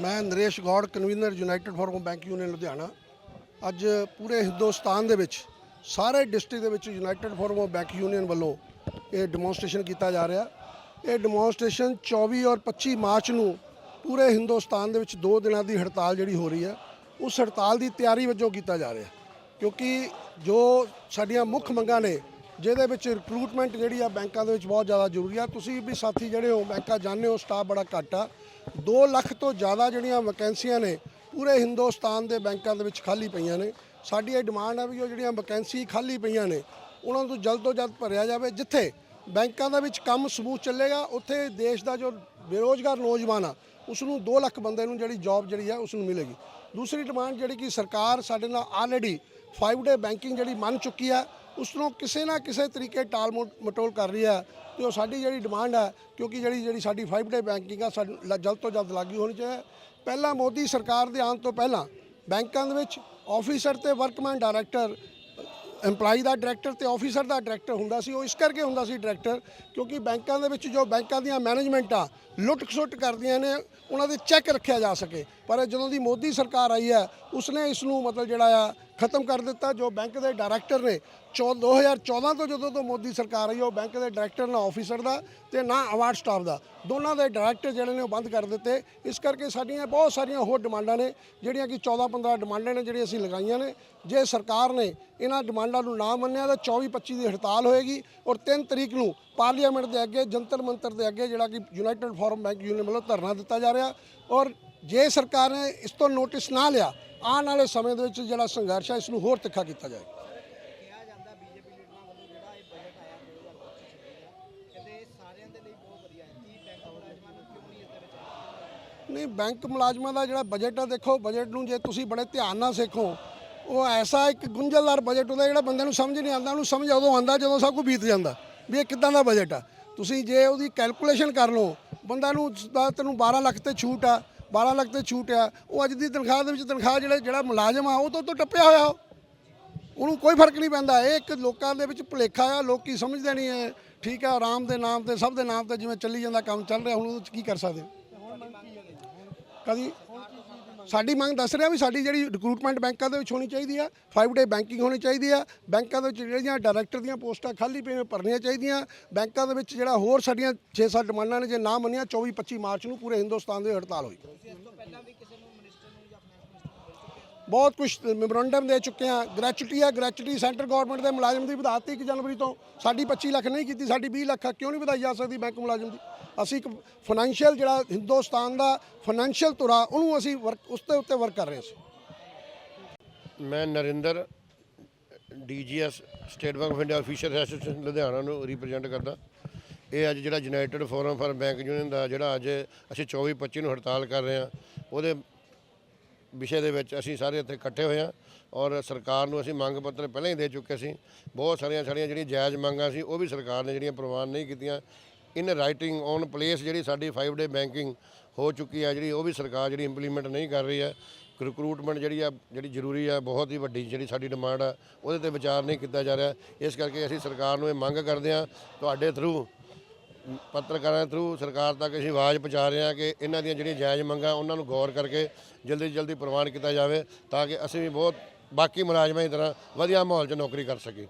ਮੈਂ Naresh Gaur convener united farm bank union Ludhiana. ਅੱਜ ਪੂਰੇ ਹਿੰਦੁਸਤਾਨ ਦੇ ਵਿੱਚ, ਸਾਰੇ ਡਿਸਟ੍ਰਿਕਟ ਦੇ ਵਿੱਚ united forum of bank union ਵੱਲੋਂ ਇਹ ਡੈਮੋਨਸਟ੍ਰੇਸ਼ਨ ਕੀਤਾ ਜਾ ਰਿਹਾ। ਇਹ ਡੈਮੋਨਸਟ੍ਰੇਸ਼ਨ 24 ਔਰ 25 ਮਾਰਚ ਨੂੰ ਪੂਰੇ ਹਿੰਦੁਸਤਾਨ ਦੇ ਵਿੱਚ 2 ਦਿਨਾਂ ਦੀ ਹੜਤਾਲ ਜਿਹੜੀ ਹੋ ਰਹੀ ਹੈ, ਉਸ ਹੜਤਾਲ ਦੀ ਤਿਆਰੀ ਵਜੋਂ ਕੀਤਾ ਜਾ ਰਿਹਾ। ਕਿਉਂਕਿ ਜੋ ਸਾਡੀਆਂ ਮੁੱਖ ਮੰਗਾਂ ਨੇ ਜਿਹਦੇ ਵਿੱਚ ਰਿਕਰੂਟਮੈਂਟ ਜਿਹੜੀ ਆ ਬੈਂਕਾਂ ਦੇ ਵਿੱਚ ਬਹੁਤ ਜ਼ਿਆਦਾ ਜ਼ਰੂਰੀ ਆ। ਤੁਸੀਂ ਵੀ ਸਾਥੀ ਜਿਹੜੇ ਹੋ, ਬੈਂਕਾਂ ਜਾਣਦੇ ਹੋ ਸਟਾਫ ਬੜਾ ਘੱਟ ਆ। 2 ਲੱਖ ਤੋਂ ਜ਼ਿਆਦਾ ਜਿਹੜੀਆਂ ਵੈਕੈਂਸੀਆਂ ਨੇ, ਪੂਰੇ ਹਿੰਦੁਸਤਾਨ ਦੇ ਬੈਂਕਾਂ ਦੇ ਵਿੱਚ ਖਾਲੀ ਪਈਆਂ ਨੇ। ਸਾਡੀ ਇਹ ਡਿਮਾਂਡ ਆ ਵੀ ਉਹ ਜਿਹੜੀਆਂ ਵੈਕੈਂਸੀ ਖਾਲੀ ਪਈਆਂ ਨੇ, ਉਹਨਾਂ ਨੂੰ ਜਲਦ ਤੋਂ ਜਲਦ ਭਰਿਆ ਜਾਵੇ, ਜਿੱਥੇ ਬੈਂਕਾਂ ਦੇ ਵਿੱਚ ਕੰਮ ਸਮੂਥ ਚੱਲੇਗਾ, ਉੱਥੇ ਦੇਸ਼ ਦਾ ਜੋ ਬੇਰੋਜ਼ਗਾਰ ਨੌਜਵਾਨ ਆ ਉਸ ਨੂੰ 2 ਲੱਖ ਬੰਦੇ ਨੂੰ ਜਿਹੜੀ ਜੌਬ ਜਿਹੜੀ ਆ ਉਸ ਨੂੰ ਮਿਲੇਗੀ। ਦੂਸਰੀ ਡਿਮਾਂਡ ਜਿਹੜੀ ਕਿ ਸਰਕਾਰ ਸਾਡੇ ਨਾਲ ਆਲਰੇਡੀ 5 ਡੇ ਬੈਂਕਿੰਗ ਜਿਹੜੀ ਮੰਨ ਚੁੱਕੀ ਆ ਉਸ ਨੂੰ ਕਿਸੇ ਨਾ ਕਿਸੇ ਤਰੀਕੇ ਟਾਲ ਮੋ- ਮਟੋਲ ਕਰ ਰਹੀ ਹੈ ਤੇ ਉਹ ਸਾਡੀ ਜਿਹੜੀ ਡਿਮਾਂਡ ਹੈ, ਕਿਉਂਕਿ ਜਿਹੜੀ ਜਿਹੜੀ ਸਾਡੀ 5 ਡੇ ਬੈਂਕਿੰਗ ਆ ਸਾਨੂੰ ਲ- ਜਲਦ ਤੋਂ ਜਲਦ ਲਾਗੂ ਹੋਣੀ ਚਾਹੀਦੀ ਪਹਿਲਾਂ ਮੋਦੀ ਸਰਕਾਰ ਦੇ ਆਉਣ ਤੋਂ ਪਹਿਲਾਂ ਬੈਂਕਾਂ ਦੇ ਵਿੱਚ ਆਫੀਸਰ ਤੇ ਵਰਕਮੈਨ ਡਾਇਰੈਕਟਰ EMPLOYE ਦਾ ਡਾਇਰੈਕਟਰ ਤੇ ਆਫੀਸਰ ਦਾ ਡਾਇਰੈਕਟਰ ਹੁੰਦਾ ਸੀ, ਉਹ ਇਸ ਕਰਕੇ ਹੁੰਦਾ ਸੀ ਡਾਇਰੈਕਟਰ ਕਿਉਂਕਿ ਬੈਂਕਾਂ ਦੇ ਵਿੱਚ ਜੋ ਬੈਂਕਾਂ ਦੀਆਂ ਮੈਨੇਜਮੈਂਟ ਆ ਲੁੱਟ ਖਸੁੱਟ ਕਰਦੀਆਂ ਨੇ, ਉਹਨਾਂ ਦੇ ਚੈੱਕ ਰੱਖਿਆ ਜਾ ਸਕੇ। ਪਰ ਜਦੋਂ ਦੀ ਮੋਦੀ ਸਰਕਾਰ ਆਈ ਹੈ, ਉਸਨੇ ਇਸ ਨੂੰ ਮਤਲਬ ਜਿਹੜਾ ਆ ਖਤਮ ਕਰ ਦਿੱਤਾ, ਜੋ ਬੈਂਕ ਦੇ ਡਾਇਰੈਕਟਰ ਨੇ ਚੌ- 2014 ਤੋਂ ਜਦੋਂ ਤੋਂ ਮੋਦੀ ਸਰਕਾਰ ਆਈ, ਉਹ ਬੈਂਕ ਦੇ ਡਾਇਰੈਕਟਰ, ਨਾ ਆਫੀਸਰ ਦਾ ਤੇ ਨਾ ਅਵਾਰਡ ਸਟਾਫ ਦਾ। ਦੋਨਾਂ ਦੇ ਡਾਇਰੈਕਟਰ ਜਿਹੜੇ ਨੇ ਉਹ ਬੰਦ ਕਰ ਦਿੱਤੇ। ਇਸ ਕਰਕੇ ਸਾਡੀਆਂ ਬਹੁਤ ਸਾਰੀਆਂ ਹੋਰ ਡਿਮਾਂਡਾਂ ਨੇ, ਜਿਹੜੀਆਂ ਕਿ 14 15 ਡਿਮਾਂਡਾਂ ਨੇ ਜਿਹੜੀਆਂ ਅਸੀਂ ਲਗਾਈਆਂ ਨੇ। ਜੇ ਸਰਕਾਰ ਨੇ ਇਹਨਾਂ ਡਿਮਾਂਡਾਂ ਨੂੰ ਨਾ ਮੰਨਿਆ, ਤਾਂ 24 25 ਦੀ ਹੜਤਾਲ ਹੋਏਗੀ ਔਰ 3 ਤਰੀਕ ਨੂੰ ਪਾਰਲੀਮੈਂਟ ਦੇ ਅੱਗੇ ਜੰਤਰ ਮੰਤਰ ਦੇ ਅੱਗੇ ਜਿਹੜਾ ਕਿ ਯੂਨਾਈਟਿਡ ਫੋਰਮ ਬੈਂਕ ਯੂਨੀਅਨ ਵੱਲੋਂ ਧਰਨਾ ਦਿੱਤਾ ਜਾ ਰਿਹਾ ਔਰ ਜੇ ਸਰਕਾਰ ਨੇ ਇਸ ਤੋਂ ਨੋਟਿਸ ਨਾ ਲਿਆ ਆਉਣ ਵਾਲੇ ਸਮੇਂ ਦੇ ਵਿੱਚ ਜਿਹੜਾ ਸੰਘਰਸ਼ ਹੈ ਇਸ ਨੂੰ ਹੋਰ ਤਿੱਖਾ ਕੀਤਾ ਜਾਏਗਾ ਕਿਹਾ ਜਾਂਦਾ ਬੀਜੇਪੀ ਲੀਡਰਾਂ ਵੱਲੋਂ ਜਿਹੜਾ ਇਹ ਬਜਟ ਆਇਆ 2025 ਦਾ ਕਹਿੰਦੇ ਇਹ ਸਾਰਿਆਂ ਦੇ ਲਈ ਬਹੁਤ ਵਧੀਆ ਹੈ। ਕੀ ਬੈਂਕ ਮੁਲਾਜ਼ਮਾਂ ਨੂੰ ਕਿਉਂ ਨਹੀਂ ਇਸ ਦੇ ਵਿੱਚ ਆਇਆ? ਨਹੀਂ ਬੈਂਕ ਮੁਲਾਜ਼ਮਾਂ ਦਾ ਜਿਹੜਾ ਬਜਟ ਆ ਦੇਖੋ ਬਜਟ ਨੂੰ ਜੇ ਤੁਸੀਂ ਬੜੇ ਧਿਆਨ ਨਾਲ ਸਿੱਖੋ ਉਹ ਐਸਾ ਇੱਕ ਗੁੰਝਲਦਾਰ ਬਜਟ ਹੁੰਦਾ ਜਿਹੜਾ ਬੰਦੇ ਨੂੰ ਸਮਝ ਨਹੀਂ ਆਉਂਦਾ ਉਹਨੂੰ ਸਮਝ ਉਦੋਂ ਆਉਂਦਾ ਜਦੋਂ ਸਭ ਕੁਝ ਬੀਤ ਜਾਂਦਾ ਵੀ ਇਹ ਕਿੱਦਾਂ ਦਾ ਬਜਟ ਆ। ਤੁਸੀਂ ਜੇ ਉਹਦੀ ਕੈਲਕੂਲੇਸ਼ਨ ਕਰ ਲਓ ਬੰਦਾ ਨੂੰ ਤੈਨੂੰ 12 ਲੱਖ ਤੇ ਛੂਟ ਆ 12 ਲੱਖ ਤੇ ਛੂਟ ਆ। ਉਹ ਅੱਜ ਦੀ ਤਨਖਾਹ ਦੇ ਵਿੱਚ ਤਨਖਾਹ ਜਿਹੜਾ ਜਿਹੜਾ ਮੁਲਾਜ਼ਮ ਆ, ਉਹ ਤੋਂ ਤੋਂ ਟੱਪਿਆ ਹੋਇਆ ਉਹ। ਉਹਨੂੰ ਕੋਈ ਫ਼ਰਕ ਨਹੀਂ ਪੈਂਦਾ। ਇਹ ਇੱਕ ਲੋਕਾਂ ਦੇ ਵਿੱਚ ਭੁਲੇਖਾ ਆ, ਲੋਕੀ ਸਮਝਦੇ ਨਹੀਂ ਹੈ ਠੀਕ ਆ, ਆਰਾਮ ਦੇ ਨਾਮ ਤੇ, ਸਭ ਦੇ ਨਾਮ ਤੇ ਜਿਵੇਂ ਚੱਲੀ ਜਾਂਦਾ ਕੰਮ ਚੱਲ ਰਿਹਾ, ਹੁਣ ਉਹਦੇ ਚ ਕੀ ਕਰ ਸਕਦੇ? ਕਦੀ ਸਾਡੀ ਮੰਗ ਦੱਸ ਰਿਹਾ ਵੀ ਸਾਡੀ ਜਿਹੜੀ ਰਿਕਰੂਟਮੈਂਟ ਬੈਂਕਾਂ ਦੇ ਵਿੱਚ ਹੋਣੀ ਚਾਹੀਦੀ ਆ 5 ਡੇ ਬੈਂਕਿੰਗ ਹੋਣੀ ਚਾਹੀਦੀ ਆ, ਬੈਂਕਾਂ ਦੇ ਵਿੱਚ ਜਿਹੜੀਆਂ ਡਾਇਰੈਕਟਰ ਦੀਆਂ ਪੋਸਟਾਂ ਖਾਲੀ ਪਈਆਂ ਭਰਨੀਆਂ ਚਾਹੀਦੀਆਂ, ਬੈਂਕਾਂ ਦੇ ਵਿੱਚ ਜਿਹੜਾ ਹੋਰ ਸਾਡੀਆਂ 6-7 ਡਿਮਾਂਡਾਂ ਨੇ, ਜੇ ਨਾ ਮੰਨੀਆਂ 24-25 ਮਾਰਚ ਨੂੰ ਪੂਰੇ ਹਿੰਦੁਸਤਾਨ ਦੇ ਹੜਤਾਲ ਹੋਈ। ਬਹੁਤ ਕੁਝ ਮੈਮੋਰੰਡਮ ਦੇ ਚੁੱਕੇ ਆ ਗ੍ਰੈਚੁਟੀ ਆ ਗ੍ਰੈਚੁਟੀ ਸੈਂਟਰ ਗਵਰਨਮੈਂਟ ਦੇ ਮੁਲਾਜ਼ਮ ਦੀ ਵਧਾਤੀ 1 ਜਨਵਰੀ ਤੋਂ, ਸਾਡੀ 25 ਲੱਖ ਨਹੀਂ ਕੀਤੀ, ਸਾਡੀ 20 ਲੱਖ ਕਿਉਂ ਨਹੀਂ ਵਧਾਈ ਜਾ ਸਕਦੀ ਬੈਂਕ ਮੁਲਾਜ਼ਮ ਦੀ? ਅਸੀਂ ਇੱਕ ਫਾਈਨੈਂਸ਼ੀਅਲ ਜਿਹੜਾ ਹਿੰਦੁਸਤਾਨ ਦਾ ਫਾਈਨੈਂਸ਼ੀਅਲ ਤੁਰਾ ਉਹਨੂੰ ਅਸੀਂ ਵਰਕ ਉਸ ਦੇ ਉੱਤੇ ਵਰਕ ਕਰ ਰਹੇ ਸੀ। ਮੈਂ Narinder, DGS state bank of India official association Ludhiana ਨੂੰ ਰਿਪਰੈਜ਼ੈਂਟ ਕਰਦਾ। ਇਹ ਅੱਜ ਜਿਹੜਾ united forum for bank union ਦਾ ਜਿਹੜਾ ਅੱਜ ਅਸੀਂ 24 25 ਨੂੰ ਹੜਤਾਲ ਕਰ ਰਹੇ ਹਾਂ, ਉਹਦੇ ਵਿਸ਼ੇ ਦੇ ਵਿੱਚ ਅਸੀਂ ਸਾਰੇ ਇੱਥੇ ਇਕੱਠੇ ਹੋਏ ਹਾਂ ਔਰ ਸਰਕਾਰ ਨੂੰ ਅਸੀਂ ਮੰਗ ਪੱਤਰ ਪਹਿਲਾਂ ਹੀ ਦੇ ਚੁੱਕੇ ਸੀ। ਬਹੁਤ ਸਾਰੀਆਂ ਸਾਡੀਆਂ ਜਿਹੜੀਆਂ ਜਾਇਜ਼ ਮੰਗਾਂ ਸੀ, ਉਹ ਵੀ ਸਰਕਾਰ ਨੇ ਜਿਹੜੀਆਂ ਪ੍ਰਵਾਨ ਨਹੀਂ ਕੀਤੀਆਂ। ਇਨ ਰਾਈਟਿੰਗ ਔਨ ਪਲੇਸ ਜਿਹੜੀ ਸਾਡੀ 5 ਡੇ ਬੈਂਕਿੰਗ ਹੋ ਚੁੱਕੀ ਆ, ਜਿਹੜੀ ਉਹ ਵੀ ਸਰਕਾਰ ਜਿਹੜੀ ਇੰਪਲੀਮੈਂਟ ਨਹੀਂ ਕਰ ਰਹੀ ਹੈ। ਰਿਕਰੂਟਮੈਂਟ ਜਿਹੜੀ ਆ, ਜਿਹੜੀ ਜ਼ਰੂਰੀ ਆ, ਬਹੁਤ ਹੀ ਵੱਡੀ ਜਿਹੜੀ ਸਾਡੀ ਡਿਮਾਂਡ ਆ, ਉਹਦੇ ਤੇ ਵਿਚਾਰ ਨਹੀਂ ਕੀਤਾ ਜਾ ਰਿਹਾ। ਇਸ ਕਰਕੇ ਅਸੀਂ ਸਰਕਾਰ ਨੂੰ ਇਹ ਮੰਗ ਕਰਦੇ ਹਾਂ, ਤੁਹਾਡੇ ਥਰੂ ਪੱਤਰਕਾਰਾਂ ਦੇ ਥਰੂ ਸਰਕਾਰ ਤੱਕ ਅਸੀਂ ਆਵਾਜ਼ ਪਹੁੰਚਾ ਰਹੇ ਹਾਂ ਕਿ ਇਹਨਾਂ ਦੀਆਂ ਜਿਹੜੀਆਂ ਜਾਇਜ਼ ਮੰਗਾਂ, ਉਹਨਾਂ ਨੂੰ ਗੌਰ ਕਰਕੇ ਜਲਦੀ ਤੋਂ ਜਲਦੀ ਪ੍ਰਵਾਨ ਕੀਤਾ ਜਾਵੇ, ਤਾਂ ਕਿ ਅਸੀਂ ਵੀ ਬਹੁਤ ਬਾਕੀ ਮੁਲਾਜ਼ਮਾਂ ਦੀ ਤਰ੍ਹਾਂ ਵਧੀਆ ਮਾਹੌਲ 'ਚ ਨੌਕਰੀ ਕਰ ਸਕੀਏ।